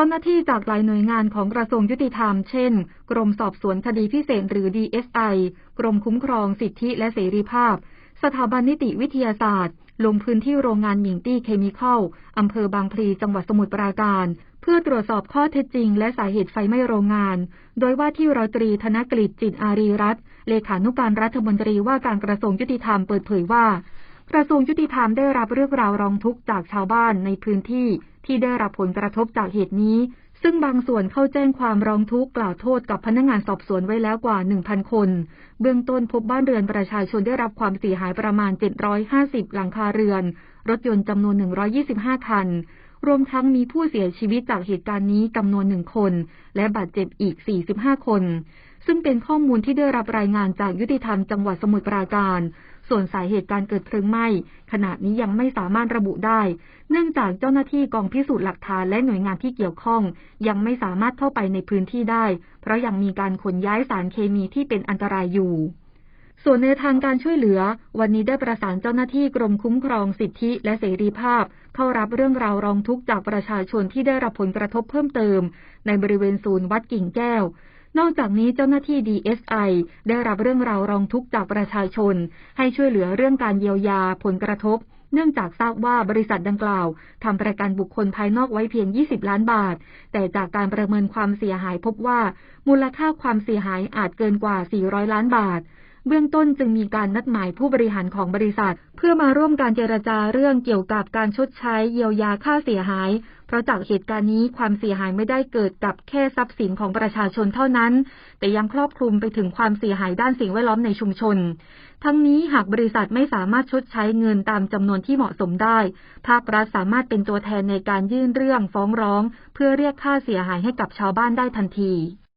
จ้าหน้าที่จากหลายหน่วยงานของกระทรวงยุติธรรม เช่น กรมสอบสวนคดีพิเศษหรือ DSI กรมคุ้มครองสิทธิและเสรีภาพ สถาบันนิติวิทยาศาสตร์ ลงพื้นที่โรงงานหมิงตี้เคมีคอลอำเภอบางพลีจังหวัดสมุทรปราการ เพื่อตรวจสอบข้อเท็จจริง และสาเหตุไฟไหม้โรงงาน โดยว่าที่ร้อยตรีธนกฤษจิตอารีรัตนเลขานุการรัฐมนตรีว่าการกระทรวงยุติธรรมเปิดเผยว่า กระทรวงยุติธรรมได้รับเรื่องราวร้องทุกข์จากชาวบ้านในพื้นที่ที่ได้รับผลกระทบจากเหตุนี้ ซึ่งบางส่วนเข้าแจ้งความร้องทุกข์กล่าวโทษกับพนักงานสอบสวนไว้แล้วกว่า 1,000 คน เบื้องต้นพบบ้านเรือนประชาชนได้รับความเสียหายประมาณ 750 หลังคาเรือน รถยนต์จำนวน 125 คัน รวมทั้งมีผู้เสียชีวิตจากเหตุการณ์นี้จำนวนหนึ่งคน และบาดเจ็บอีก 45 คน ซึ่งเป็นข้อมูลที่ได้รับรายงานจากยุติธรรมจังหวัดสมุทรปราการ ส่วนสาเหตุการเกิดเพลิงไหม้ขณะนี้ยังไม่สามารถระบุได้ เนื่องจากเจ้าหน้าที่กองพิสูจน์หลักฐานและหน่วยงานที่เกี่ยวข้อง ยังไม่สามารถเข้าไปในพื้นที่ได้ เพราะยังมีการขนย้ายสารเคมีที่เป็นอันตรายอยู่ส่วนในทางการช่วยเหลือ วันนี้ได้ประสานเจ้าหน้าที่กรมคุ้มครองสิทธิและเสรีภาพ เข้ารับเรื่องราวร้องทุกข์จากประชาชนที่ได้รับผลกระทบเพิ่มเติม ในบริเวณศูนย์วัดกิ่งแก้ว นอกจากนี้เจ้าหน้าที่ DSI ได้รับเรื่องราวร้องทุกข์จากประชาชน ให้ช่วยเหลือเรื่องการเยียวยาผลกระทบ เนื่องจากทราบว่าบริษัทดังกล่าวทำประกันบุคคลภายนอกไว้เพียง 20 ล้านบาท แต่จากการประเมินความเสียหายพบว่า มูลค่าความเสียหายอาจเกินกว่า 400 ล้านบาท เบื้องต้นจึงมีการนัดหมายผู้บริหารของบริษัท เพื่อมาร่วมการเจรจาเรื่องเกี่ยวกับการชดใช้เยียวยาค่าเสียหาย เพราะจากเหตุการณ์นี้ความเสียหายไม่ได้เกิดกับแค่ทรัพย์สินของประชาชนเท่านั้น แต่ยังครอบคลุมไปถึงความเสียหายด้านสิ่งแวดล้อมในชุมชน ทั้งนี้หากบริษัทไม่สามารถชดใช้เงินตามจำนวนที่เหมาะสมได้ ภาครัฐสามารถเป็นตัวแทนในการยื่นเรื่องฟ้องร้อง เพื่อเรียกค่าเสียหายให้กับชาวบ้านได้ทันที